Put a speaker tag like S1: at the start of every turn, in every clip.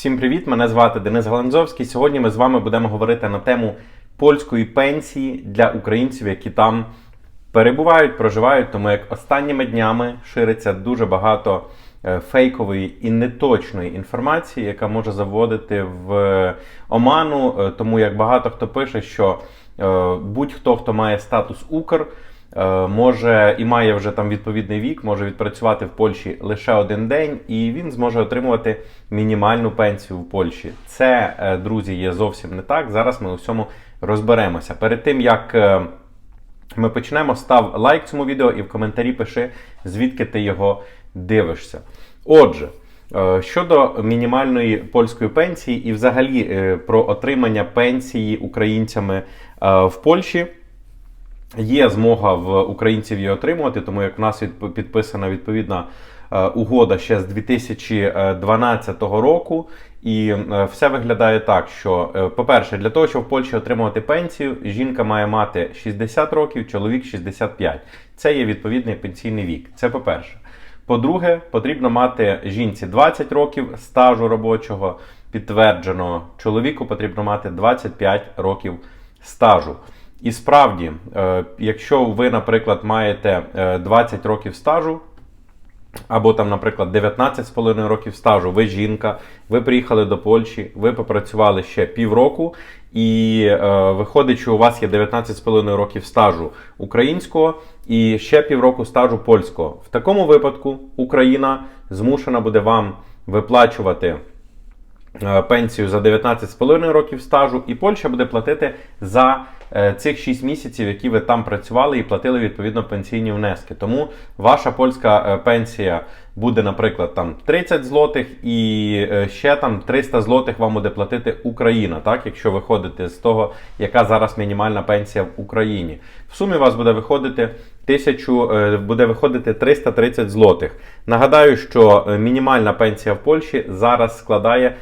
S1: Всім привіт! Мене звати Денис Галанзовський. Сьогодні ми з вами будемо говорити на тему польської пенсії для українців, які там перебувають, проживають. Тому як останніми днями шириться дуже багато е, фейкової і неточної інформації, яка може заводити в оману. Е, Тому як багато хто пише, що е, будь-хто, хто має статус Укр. Е, може і має вже там відповідний вік, може відпрацювати в Польщі лише один день, і він зможе отримувати мінімальну пенсію в Польщі. Це, е, друзі, є зовсім не так. Зараз ми у всьому розберемося. Перед тим як е, ми почнемо, став лайк цьому відео і в коментарі пиши, звідки ти його дивишся. Отже. Щодо мінімальної польської пенсії і взагалі про отримання пенсії українцями в Польщі, Є змога в українців її отримувати, тому як в нас підписана відповідна е, угода ще з 2012 року. І е, все виглядає так, що, е, по-перше, для того, щоб в Польщі отримувати пенсію, жінка має мати 60 років, чоловік 65. Це є відповідний пенсійний вік. Це по-перше. По-друге, потрібно мати жінці 20 років стажу робочого підтвердженого. Чоловіку потрібно мати 25 років стажу. І справді, е, якщо ви, наприклад, маєте е, 20 років стажу, або там, наприклад, 19,5 років стажу, ви жінка, ви приїхали до Польщі, ви попрацювали ще півроку, і е, виходить, що у вас є 19,5 років стажу українського і ще півроку стажу польського. В такому випадку Україна змушена буде вам виплачувати е, пенсію за 19,5 років стажу, і Польща буде платити за е, цих 6 місяців, які ви там працювали і платили відповідно пенсійні внески. Тому ваша польська е, пенсія буде, наприклад, там 30 злотих, і е, ще там 300 злотих вам буде платити Україна, так, якщо ви ходите з того, яка зараз мінімальна пенсія в Україні. В сумі вас буде виходити тисячу, е, буде виходити 330 злотих. Нагадаю, що е, мінімальна пенсія в Польщі зараз складає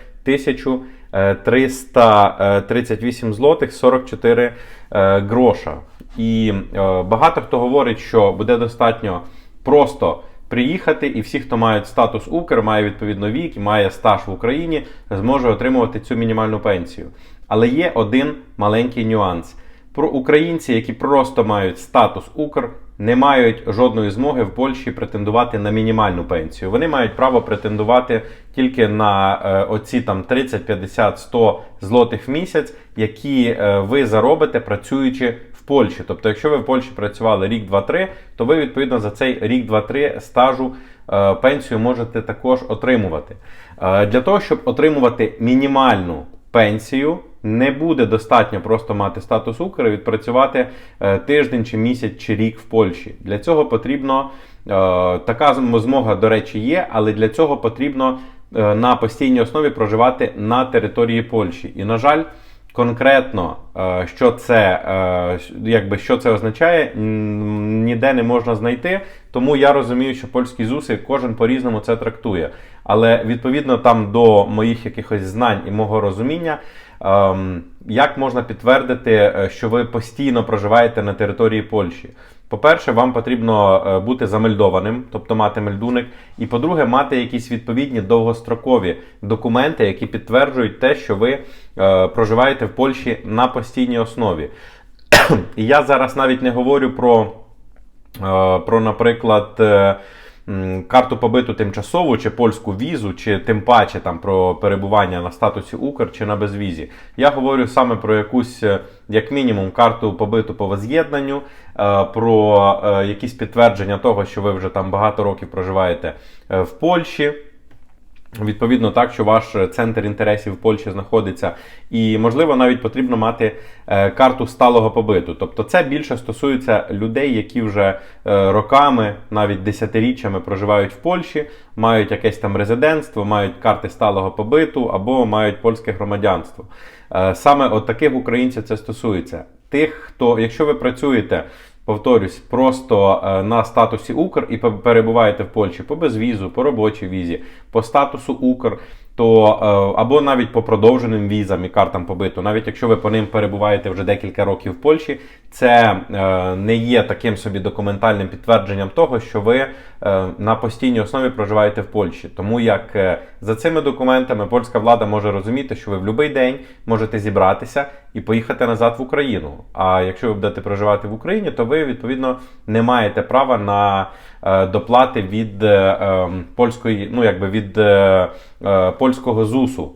S1: 1338 злотих 44 е, гроша. І е, багато хто говорить, що буде достатньо просто приїхати, і всі, хто мають статус Укр, має відповідно вік, має стаж в Україні, зможе отримувати цю мінімальну пенсію. Але є один маленький нюанс. Про українці, які просто мають статус Укр, не мають жодної змоги в Польщі претендувати на мінімальну пенсію. Вони мають право претендувати тільки на е, оці там 30, 50, 100 злотих в місяць, які е, ви заробите працюючи в Польщі. Тобто, якщо ви в Польщі працювали рік, два, три, то ви відповідно за цей рік, два, три стажу е, пенсію можете також отримувати. Е, Для того, щоб отримувати мінімальну пенсію, не буде достатньо просто мати статус Укр і відпрацювати е, тиждень чи місяць чи рік в Польщі. Для цього потрібно е, така змога, до речі, є, але для цього потрібно е, на постійній основі проживати на території Польщі. І, на жаль, конкретно, що це, якби, що це означає, ніде не можна знайти. Тому я розумію, що польські ЗУСи кожен по-різному це трактує. Але відповідно там до моїх якихось знань і мого розуміння, як можна підтвердити, е, що ви постійно проживаєте на території Польщі? По-перше, вам потрібно е, бути замельдованим, тобто мати мельдуник. І по-друге, мати якісь відповідні довгострокові документи, які підтверджують те, що ви е, проживаєте в Польщі на постійній основі. І я зараз навіть не говорю про, про наприклад, карту побиту тимчасову чи польську візу, чи тим паче там про перебування на статусі Укр чи на безвізі. Я говорю саме про якусь, е, як мінімум, карту побиту по воз'єднанню, е, про е, якісь підтвердження того, що ви вже там багато років проживаєте в Польщі. Відповідно, так, що ваш центр інтересів в Польщі знаходиться, і можливо навіть потрібно мати е, карту сталого побиту. Тобто, це більше стосується людей, які вже е, роками, навіть десятиріччями проживають в Польщі, мають якесь там резидентство, мають карти сталого побиту або мають польське громадянство. Е, саме от таких українців це стосується. Тих, хто, якщо ви працюєте повторюсь, просто е, на статусі Укр і перебуваєте в Польщі по безвізу, по робочій візі, по статусу Укр, то е, або навіть по продовженим візам і картам побиту, навіть якщо ви по ним перебуваєте вже декілька років в Польщі, це е, не є таким собі документальним підтвердженням того, що ви е, на постійній основі проживаєте в Польщі. Тому як за цими документами польська влада може розуміти, що ви в будь-який день можете зібратися і поїхати назад в Україну. А якщо ви будете проживати в Україні, то ви відповідно не маєте права на доплати від е, е, польської, ну якби від польського ЗУСу.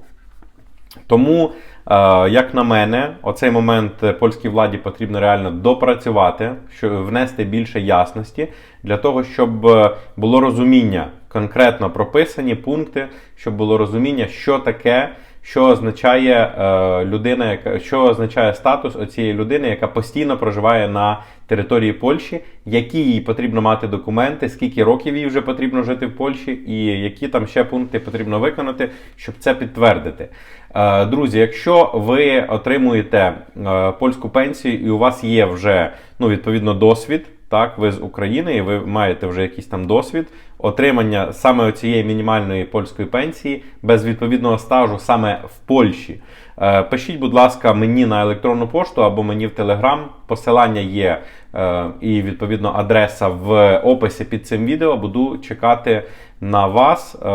S1: Тому, е, як на мене, оцей момент е, польській владі потрібно реально допрацювати, щоб внести більше ясності для того, щоб е, було розуміння конкретно прописані пункти, щоб було розуміння, що таке. Що означає е, людина, яка що означає статус оцієї людини, яка постійно проживає на території Польщі, які їй потрібно мати документи, скільки років їй вже потрібно жити в Польщі, і які там ще пункти потрібно виконати, щоб це підтвердити. Е, друзі, якщо ви отримуєте е, польську пенсію і у вас є вже ну, відповідно досвід. Так, ви з України і ви маєте вже якийсь там досвід отримання саме цієї мінімальної польської пенсії без відповідного стажу саме в Польщі. Е, Пишіть, будь ласка, мені на електронну пошту або мені в Телеграм. Посилання є е, і відповідно адреса в описі під цим відео. Буду чекати на вас. Е,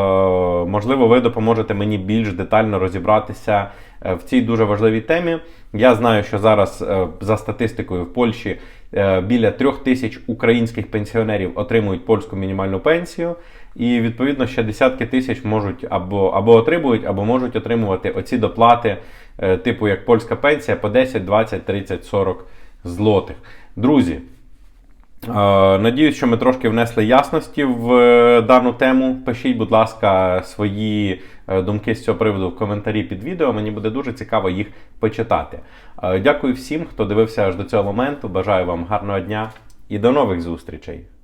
S1: Можливо, ви допоможете мені більш детально розібратися е, в цій дуже важливій темі. Я знаю, що зараз е, за статистикою в Польщі біля трьох тисяч українських пенсіонерів отримують польську мінімальну пенсію, і відповідно ще десятки тисяч можуть або, або отримують, або можуть отримувати оці доплати, типу як польська пенсія по 10, 20, 30, 40 злотих. Друзі. Е, Надіюсь, що ми трошки внесли ясності в е, дану тему. Пишіть, будь ласка, свої е, думки з цього приводу в коментарі під відео. Мені буде дуже цікаво їх почитати. Дякую всім, хто дивився аж до цього моменту. Бажаю вам гарного дня і до нових зустрічей!